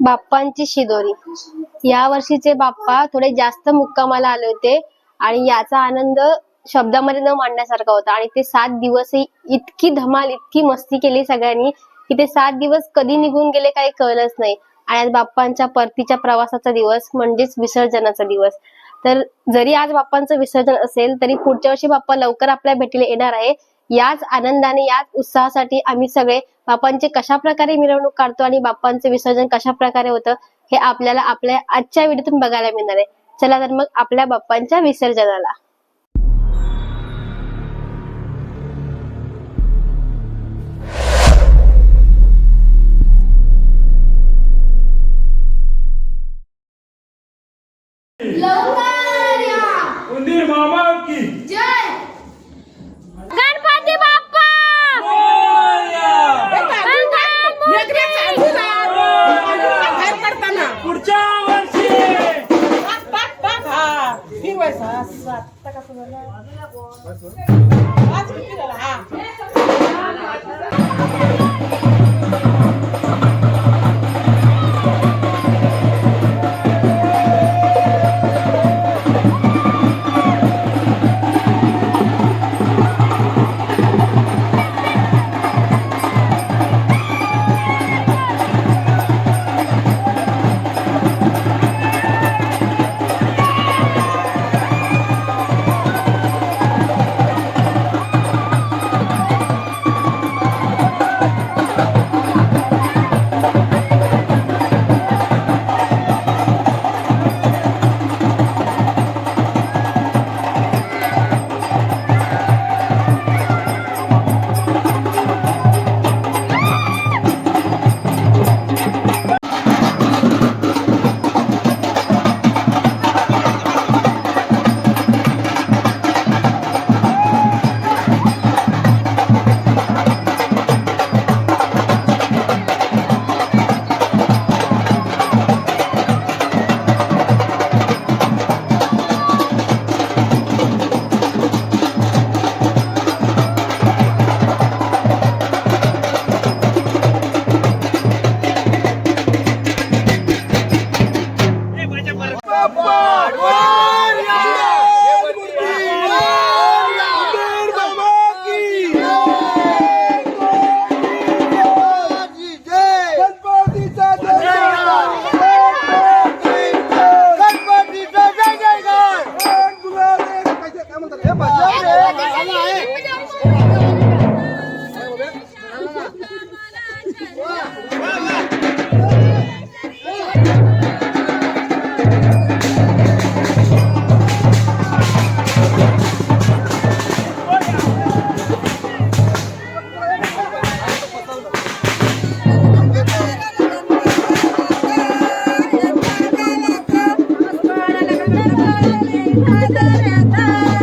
बाप्पांची शिदोरी. या वर्षीचे बाप्पा थोडे जास्त मुक्कामाला आले होते आणि याचा आनंद शब्दामध्ये न मांडण्यासारखा होता. आणि ते सात दिवसही इतकी धमाल इतकी मस्ती केली सगळ्यांनी की ते सात दिवस कधी निघून गेले काही कळलंच नाही. आणि आज बाप्पांच्या परतीच्या प्रवासाचा दिवस म्हणजेच विसर्जनाचा दिवस. तर जरी आज बाप्पांचं विसर्जन असेल तरी पुढच्या वर्षी बाप्पा लवकर आपल्या भेटीला येणार आहे. याच आनंदाने याच उत्साहासाठी आम्ही सगळे बाप्पांचे कशा प्रकारे मिरवणूक काढतो आणि बाप्पांचे विसर्जन कशा प्रकारे होतं हे आपल्याला आपल्या आजच्या व्हिडिओतून बघायला मिळणार आहे. चला तर मग आपल्या बाप्पांच्या विसर्जनाला. Thank you.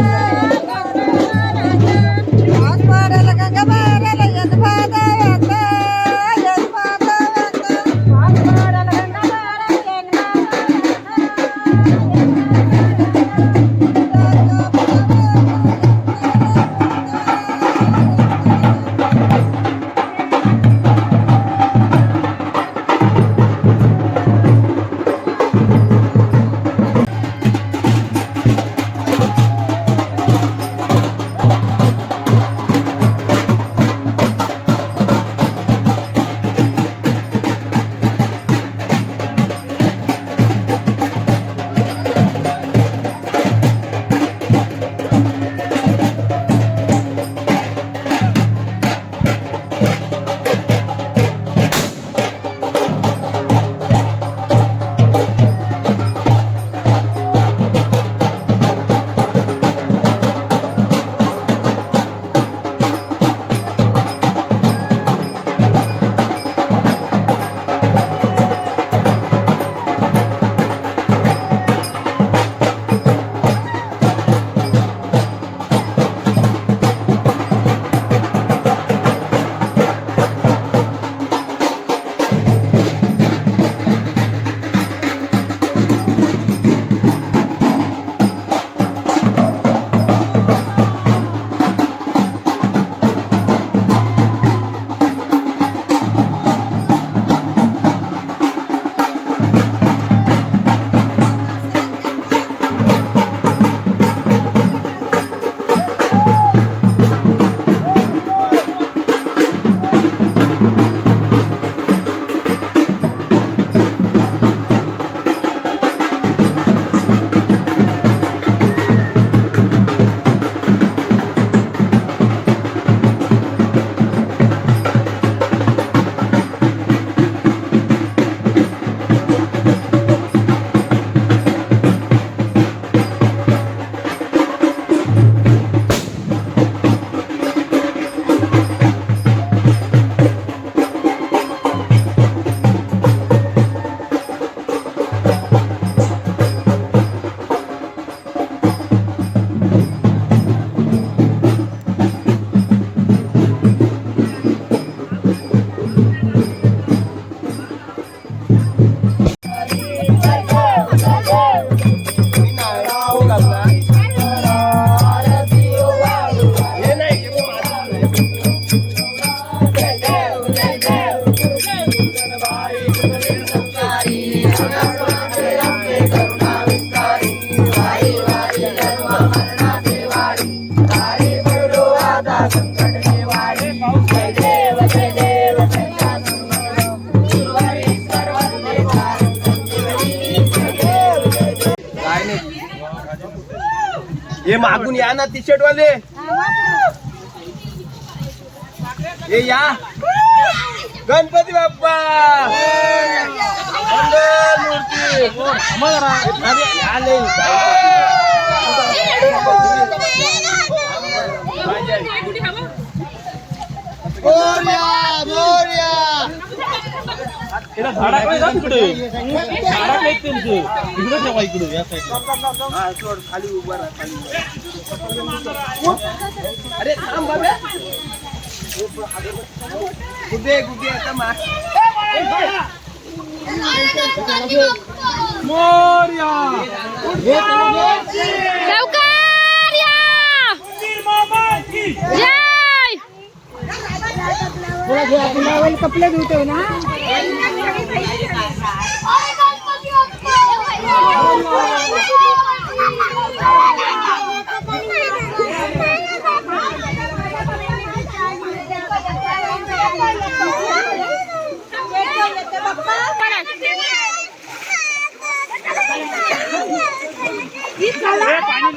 हे मागून या ना टी शर्ट वाले हे या. गणपती बाप्पा! मूर्ती आले अरे थांब बाबा कुठे कुठे आता मा लवकर या! उंदीर पाणी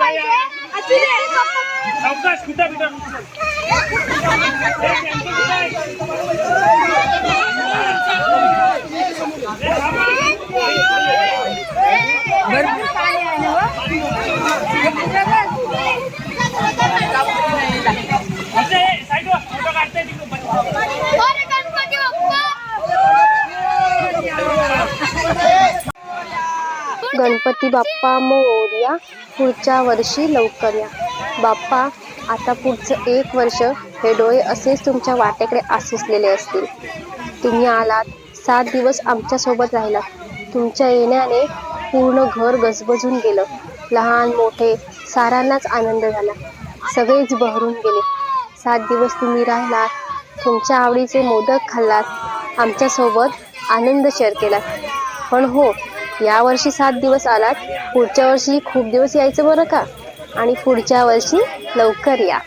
गणपती बाप्पा मोरया पुढच्या वर्षी लवकर या. बाप्पा आता पुढचं एक वर्ष हे डोळे असेच तुमच्या वाटेकडे आसुसलेले असतील. तुम्ही आलात सात दिवस आमच्यासोबत राहिलात. तुमच्या येण्याने पूर्ण घर गजबजून गेलं. लहान मोठे सारांनाच आनंद झाला. सगळेच बहरून गेले. सात दिवस तुम्ही राहिलात तुमच्या आवडीचे मोदक खाल्लात आमच्यासोबत आनंद शेअर केलात. पण हो या वर्षी सात दिवस आलात. पुढच्या वर्षी खूप दिवस यायचं बरं का? आणि पुढच्या वर्षी लवकर या.